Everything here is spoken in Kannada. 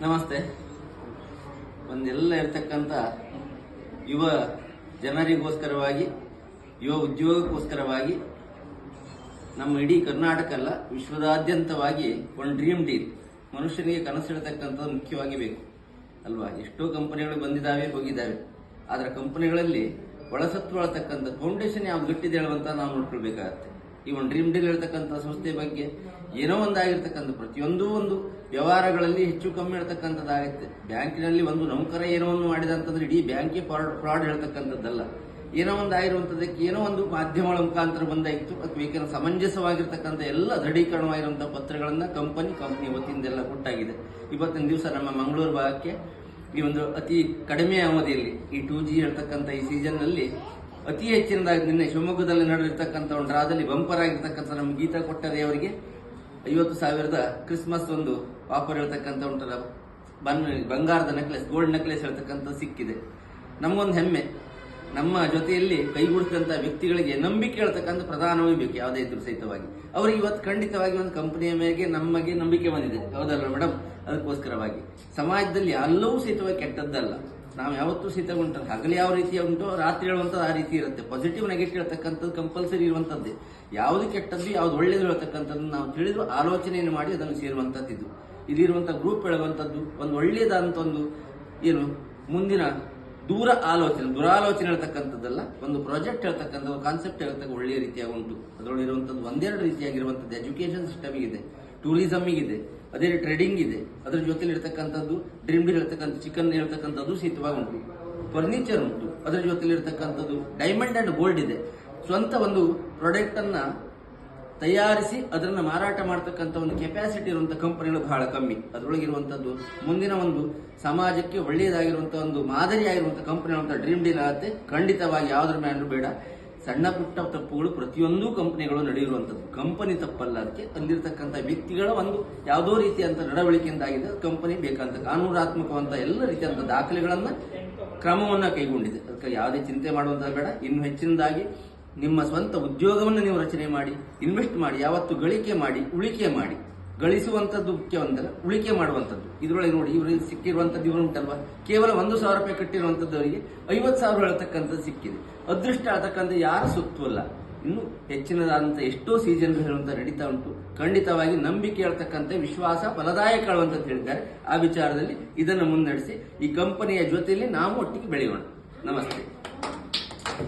ನಮಸ್ತೆ. ಒಂದೆಲ್ಲ ಇರ್ತಕ್ಕಂಥ ಯುವ ಜನರಿಗೋಸ್ಕರವಾಗಿ, ಯುವ ಉದ್ಯೋಗಕ್ಕೋಸ್ಕರವಾಗಿ, ನಮ್ಮ ಇಡೀ ಕರ್ನಾಟಕ ಅಲ್ಲ, ವಿಶ್ವದಾದ್ಯಂತವಾಗಿ ಒಂದು ಡ್ರೀಮ್ ಡೀಲ್ ಮನುಷ್ಯನಿಗೆ ಕನಸಿಡ್ತಕ್ಕಂಥದ್ದು ಮುಖ್ಯವಾಗಿ ಬೇಕು. ಅಲ್ವಾ? ಎಷ್ಟೋ ಕಂಪನಿಗಳು ಬಂದಿದ್ದಾವೆ, ಹೋಗಿದ್ದಾವೆ. ಆದರೆ ಕಂಪನಿಗಳಲ್ಲಿ ಒಳಸತ್ವಳತಕ್ಕಂಥ ಫೌಂಡೇಶನ್ ಯಾವ್ದು ಗಟ್ಟಿದೆ ಹೇಳುವಂತ ನಾವು ನೋಡ್ಕೊಳ್ಬೇಕಾಗತ್ತೆ. ಈ ಒಂದು ಡ್ರೀಮ್ ಡೀಲ್ ಹೇಳ್ತಕ್ಕಂಥ ಸಂಸ್ಥೆ ಬಗ್ಗೆ ಏನೋ ಒಂದಾಗಿರ್ತಕ್ಕಂಥ, ಪ್ರತಿಯೊಂದು ಒಂದು ವ್ಯವಹಾರಗಳಲ್ಲಿ ಹೆಚ್ಚು ಕಮ್ಮಿ ಹೇಳ್ತಕ್ಕಂಥದ್ದಾಗುತ್ತೆ. ಬ್ಯಾಂಕಿನಲ್ಲಿ ಒಂದು ನೌಕರ ಏನೋ ಒಂದು ಮಾಡಿದ ಅಂತಂದ್ರೆ ಇಡೀ ಬ್ಯಾಂಕೇ ಫ್ರಾಡ್ ಹೇಳ್ತಕ್ಕಂಥದ್ದಲ್ಲ. ಏನೋ ಒಂದು ಆಗಿರುವಂಥದ್ದಕ್ಕೆ ಏನೋ ಒಂದು ಮಾಧ್ಯಮಗಳ ಮುಖಾಂತರ ಬಂದಾಯಿತು, ಅಥವಾ ಏಕೆಂದ್ರೆ ಸಮಂಜಸವಾಗಿರ್ತಕ್ಕಂಥ ಎಲ್ಲ ದೃಢೀಕರಣವಾಗಿರುವಂಥ ಪತ್ರಗಳನ್ನು ಕಂಪನಿ ಕಂಪನಿ ವತಿಯಿಂದೆಲ್ಲ ಕೊಟ್ಟಾಗಿದೆ. ಇವತ್ತಿನ ದಿವಸ ನಮ್ಮ ಮಂಗಳೂರು ಭಾಗಕ್ಕೆ ಈ ಒಂದು ಅತಿ ಕಡಿಮೆ ಅವಧಿಯಲ್ಲಿ ಈ ಟೂ ಜಿ ಹೇಳ್ತಕ್ಕಂಥ ಈ ಸೀಸನ್ನಲ್ಲಿ ಅತಿ ಹೆಚ್ಚಿನದಾಗಿ ನಿನ್ನೆ ಶಿವಮೊಗ್ಗದಲ್ಲಿ ನಡೆದಿರ್ತಕ್ಕಂಥ ಒಂದು ರಾದಲ್ಲಿ ಬಂಪರ್ ಆಗಿರ್ತಕ್ಕಂಥ ನಮ್ಮ ಗೀತಾ ಕೊಟ್ಟರೆ ಅವರಿಗೆ ಐವತ್ತು ಸಾವಿರದ ಕ್ರಿಸ್ಮಸ್ ಒಂದು ಆಫರ್ ಇರತಕ್ಕಂಥ ಉಂಟಲ್ಲ, ಬನ್, ಬಂಗಾರದ ನೆಕ್ಲೆಸ್ ಗೋಲ್ಡ್ ನೆಕ್ಲೆಸ್ ಹೇಳ್ತಕ್ಕಂಥ ಸಿಕ್ಕಿದೆ. ನಮಗೊಂದು ಹೆಮ್ಮೆ. ನಮ್ಮ ಜೊತೆಯಲ್ಲಿ ಕೈಗೂಡಿಸಿದಂಥ ವ್ಯಕ್ತಿಗಳಿಗೆ ನಂಬಿಕೆ ಹೇಳ್ತಕ್ಕಂಥ ಪ್ರಧಾನವಾಗಿ ಬೇಕು, ಯಾವುದೇ ಇದ್ರು ಸಹಿತವಾಗಿ. ಅವ್ರಿಗೆ ಇವತ್ತು ಖಂಡಿತವಾಗಿ ಒಂದು ಕಂಪನಿಯ ಮೇಲೆ ನಮಗೆ ನಂಬಿಕೆ ಬಂದಿದೆ. ಹೌದಲ್ಲ ಮೇಡಮ್ ಅದಕ್ಕೋಸ್ಕರವಾಗಿ. ಸಮಾಜದಲ್ಲಿ ಅಲ್ಲವೂ ಸಹಿತವಾಗಿ ಕೆಟ್ಟದ್ದಲ್ಲ. ನಾವು ಯಾವತ್ತೂ ಉಂಟು ಹಗಲು ಯಾವ ರೀತಿ ಉಂಟು, ರಾತ್ರಿ ಹೇಳುವಂಥದ್ದು ಆ ರೀತಿ ಇರುತ್ತೆ. ಪಾಸಿಟಿವ್ ನೆಗೆಟಿವ್ ಹೇಳ್ತಕ್ಕಂಥದ್ದು ಕಂಪಲ್ಸರಿ ಇರುವಂಥದ್ದೇ. ಯಾವುದು ಕೆಟ್ಟದ್ದು, ಯಾವ್ದು ಒಳ್ಳೇದು ಹೇಳ್ತಕ್ಕಂಥದ್ದು ನಾವು ತಿಳಿದು ಆಲೋಚನೆಯನ್ನು ಮಾಡಿ ಅದನ್ನು ಸೇರುವಂಥದ್ದು ಇದು ಇದಿರುವಂಥ ಗ್ರೂಪ್ ಹೇಳುವಂಥದ್ದು, ಒಂದು ಒಳ್ಳೆಯದಂತ ಒಂದು ಏನು, ಮುಂದಿನ ದೂರ ಆಲೋಚನೆ, ದುರಾಲೋಚನೆ ಹೇಳ್ತಕ್ಕಂಥದ್ದಲ್ಲ, ಒಂದು ಪ್ರಾಜೆಕ್ಟ್ ಹೇಳ್ತಕ್ಕಂಥ ಕಾನ್ಸೆಪ್ಟ್ ಹೇಳ್ತಕ್ಕ ಒಳ್ಳೆಯ ರೀತಿಯಾಗಿ ಉಂಟು. ಅದರೊಳಗಿರುವಂಥದ್ದು ಒಂದೆರಡು ರೀತಿಯಾಗಿರುವಂಥದ್ದು ಎಜುಕೇಶನ್ ಸಿಸ್ಟಮ್ ಇದೆ. ಟೂರಿಸಮ್ ಇದೆ ಅದೇ ಟ್ರೇಡಿಂಗ್ ಇದೆ ಅದರ ಜೊತೆಲಿ ಇರ್ತಕ್ಕಂಥದ್ದು ಡ್ರೀಮ್ ಡೀಲ್ ಇರ್ತಕ್ಕಂಥ ಚಿಕನ್ ಇರ್ತಕ್ಕಂಥದ್ದು ಸಹಿತವಾಗಿ ಉಂಟು ಫರ್ನಿಚರ್ ಉಂಟು, ಅದರ ಜೊತೆಲಿ ಇರ್ತಕ್ಕಂಥದ್ದು ಡೈಮಂಡ್ ಅಂಡ್ ಗೋಲ್ಡ್ ಇದೆ. ಸ್ವಂತ ಒಂದು ಪ್ರಾಡಕ್ಟ್ ಅನ್ನ ತಯಾರಿಸಿ ಅದನ್ನು ಮಾರಾಟ ಮಾಡ್ತಕ್ಕಂಥ ಒಂದು ಕೆಪಾಸಿಟಿ ಇರುವಂತ ಕಂಪನಿಗಳು ಬಹಳ ಕಮ್ಮಿ. ಅದರೊಳಗಿರುವಂಥದ್ದು ಮುಂದಿನ ಒಂದು ಸಮಾಜಕ್ಕೆ ಒಳ್ಳೆಯದಾಗಿರುವಂತಹ ಒಂದು ಮಾದರಿಯಾಗಿರುವಂತಹ ಕಂಪನಿ ಅಂತ ಡ್ರೀಮ್ ಡೀಲ್ ಆಗುತ್ತೆ. ಖಂಡಿತವಾಗಿ ಯಾವುದ್ರ ಮೇಲೆ ಬೇಡ. ಸಣ್ಣ ಪುಟ್ಟ ತಪ್ಪುಗಳು ಪ್ರತಿಯೊಂದು ಕಂಪನಿಗಳು ನಡೆಯುವಂಥದ್ದು. ಕಂಪನಿ ತಪ್ಪಲ್ಲ, ಅದಕ್ಕೆ ಅಲ್ಲಿರ್ತಕ್ಕಂಥ ವ್ಯಕ್ತಿಗಳ ಒಂದು ಯಾವುದೋ ರೀತಿಯಂತ ನಡವಳಿಕೆಯಿಂದಾಗಿದೆ. ಕಂಪನಿ ಬೇಕಂತ, ಕಾನೂನಾತ್ಮಕವಂತ ಎಲ್ಲ ರೀತಿಯಂತ ದಾಖಲೆಗಳನ್ನ ಕ್ರಮವನ್ನ ಕೈಗೊಂಡಿದೆ. ಅದಕ್ಕೆ ಯಾವುದೇ ಚಿಂತೆ ಮಾಡುವಂತ ಬೇಡ. ಇನ್ನು ಹೆಚ್ಚಿನದಾಗಿ ನಿಮ್ಮ ಸ್ವಂತ ಉದ್ಯೋಗವನ್ನು ನೀವು ರಚನೆ ಮಾಡಿ ಇನ್ವೆಸ್ಟ್ ಮಾಡಿ, ಯಾವತ್ತು ಗಳಿಕೆ ಮಾಡಿ, ಉಳಿಕೆ ಮಾಡಿ. ಗಳಿಸುವಂತದ್ದು ಮುಖ್ಯವಂತಲ್ಲ, ಉಳಿಕೆ ಮಾಡುವಂತದ್ದು ಇದರೊಳಗೆ ನೋಡಿ ಇವರಿಗೆ ಸಿಕ್ಕಿರುವಂತದ್ದು ಇವರು ಉಂಟಲ್ವಾ? ಕೇವಲ ಒಂದು ಸಾವಿರ ರೂಪಾಯಿ ಕಟ್ಟಿರುವಂತದ್ದವರಿಗೆ ಐವತ್ತು ಸಾವಿರ ಹೇಳ್ತಕ್ಕಂಥದ್ದು ಸಿಕ್ಕಿದೆ. ಅದೃಷ್ಟ ಹೇಳ್ತಕ್ಕಂಥ ಯಾರ ಸುತ್ತವಲ್ಲ. ಇನ್ನು ಹೆಚ್ಚಿನದಾದಂಥ ಎಷ್ಟೋ ಸೀಸನ್ ಹೇಳುವಂತ ನಡೀತಾ ಉಂಟು. ಖಂಡಿತವಾಗಿ ನಂಬಿಕೆ ಹೇಳ್ತಕ್ಕಂಥ ವಿಶ್ವಾಸ ಫಲದಾಯಕ ಅಂತ ಹೇಳಿದ್ದಾರೆ. ಆ ವಿಚಾರದಲ್ಲಿ ಇದನ್ನು ಮುನ್ನಡೆಸಿ ಈ ಕಂಪನಿಯ ಜೊತೆಯಲ್ಲಿ ನಾವು ಒಟ್ಟಿಗೆ ಬೆಳೆಯೋಣ. ನಮಸ್ತೆ.